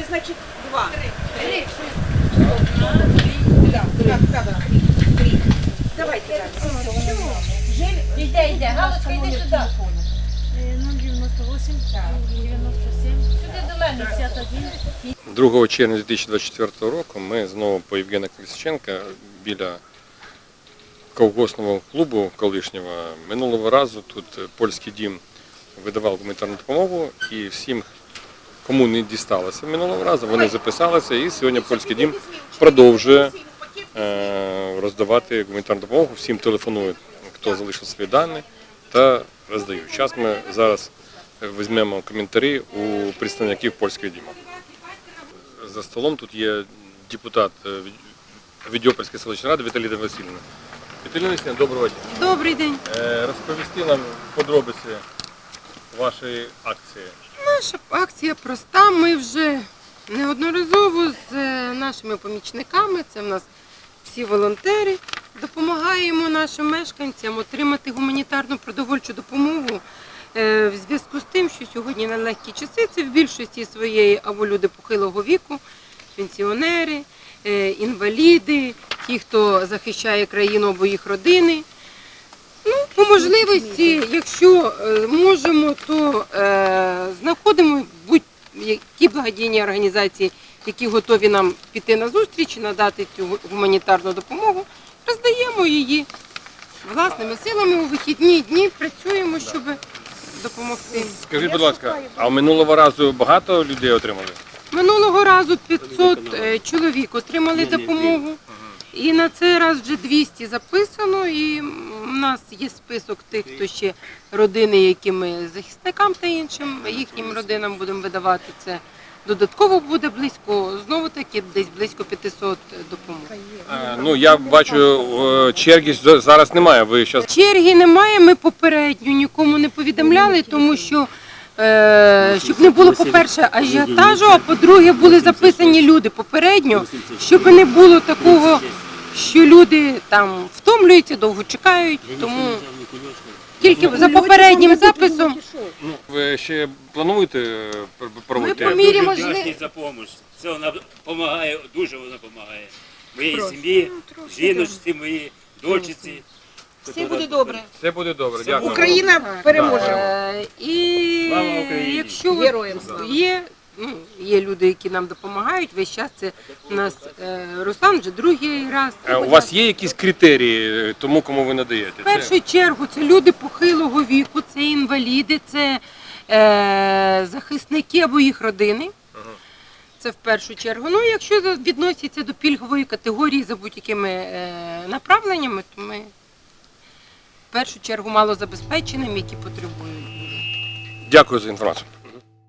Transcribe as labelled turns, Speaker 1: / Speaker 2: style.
Speaker 1: Це значить два.
Speaker 2: Три.
Speaker 1: Да, да, да, да. Три. Давайте далі.
Speaker 2: Йде, йде. Галочка, йди сюди.
Speaker 3: 098, 97,
Speaker 2: Сюди до мене.
Speaker 3: 51.
Speaker 4: 2 червня 2024 року ми знову по Євгена Колісниченка біля колгоспного клубу колишнього. Минулого разу тут польський дім видавав гуманітарну допомогу і всім, кому не дісталося минулого разу, вони записалися і сьогодні польський дім продовжує е, роздавати гуманітарну допомогу. Всім телефонують, хто залишив свої дані та роздають. Зараз ми зараз візьмемо коментарі у представників польського діму. За столом тут є депутат е, від- Відьопольської селищної ради Віталіна Васильівна. Віталіна Васильівна, доброго дня.
Speaker 5: Добрий день.
Speaker 4: Е, Розповісти нам подробиці вашої акції.
Speaker 5: Наша акція проста. Ми вже неодноразово з е, нашими помічниками, це в нас всі волонтери, допомагаємо нашим мешканцям отримати гуманітарну продовольчу допомогу е, в зв'язку з тим, що сьогодні на легкі часи це в більшості своєї або люди похилого віку, пенсіонери, е, інваліди, ті, хто захищає країну або їх родини. Ну, по можливості, якщо можемо, то знаходимо будь-які благодійні організації, які готові нам піти на зустріч надати цю гуманітарну допомогу, роздаємо її власними силами у вихідні дні, працюємо, щоб допомогти.
Speaker 4: Скажіть, будь ласка, а минулого разу багато людей отримали?
Speaker 5: Минулого разу 500 е, чоловік отримали допомогу. І на цей раз вже 200 записано, і нас є список тих, хто ще родини, які ми захисникам та іншим, їхнім родинам будемо видавати це. Додатково буде близько, знову таки, десь близько 500 допомог.
Speaker 4: Е, Ну, я бачу, е, черги з- зараз немає. Ви зараз
Speaker 5: Черги немає, ми попередньо нікому не повідомляли, тому що е, щоб не було, по-перше, ажіотажу, а по-друге, були записані люди попередньо, щоб не було такого, що люди там втомлюються, довго чекають. Тому тільки за попереднім записом
Speaker 4: ви ще плануєте е, проводити?
Speaker 5: Ми по мірі
Speaker 6: Дуже
Speaker 5: можливо.
Speaker 6: за допомогу. Це вона допомагає, дуже вона допомагає. Моїй сім'ї, жіночці, моїй дочці.
Speaker 1: Все буде добре.
Speaker 4: Все буде добре, дякую.
Speaker 1: Україна переможе.
Speaker 5: Е, І
Speaker 6: Слава Україні!
Speaker 5: якщо от
Speaker 1: Героям
Speaker 5: є, ну, є люди, які нам допомагають, весь час це у нас е, Руслан вже другий раз.
Speaker 4: Е, У вас є якісь критерії е, тому, кому ви надаєте?
Speaker 5: В першу чергу це люди похилого віку, це інваліди, це е, захисники або їх родини. Це в першу чергу. Ну, якщо відноситься до пільгової категорії за будь-якими е, направленнями, то ми в першу чергу малозабезпеченим, які потребують.
Speaker 4: Дякую за інформацію.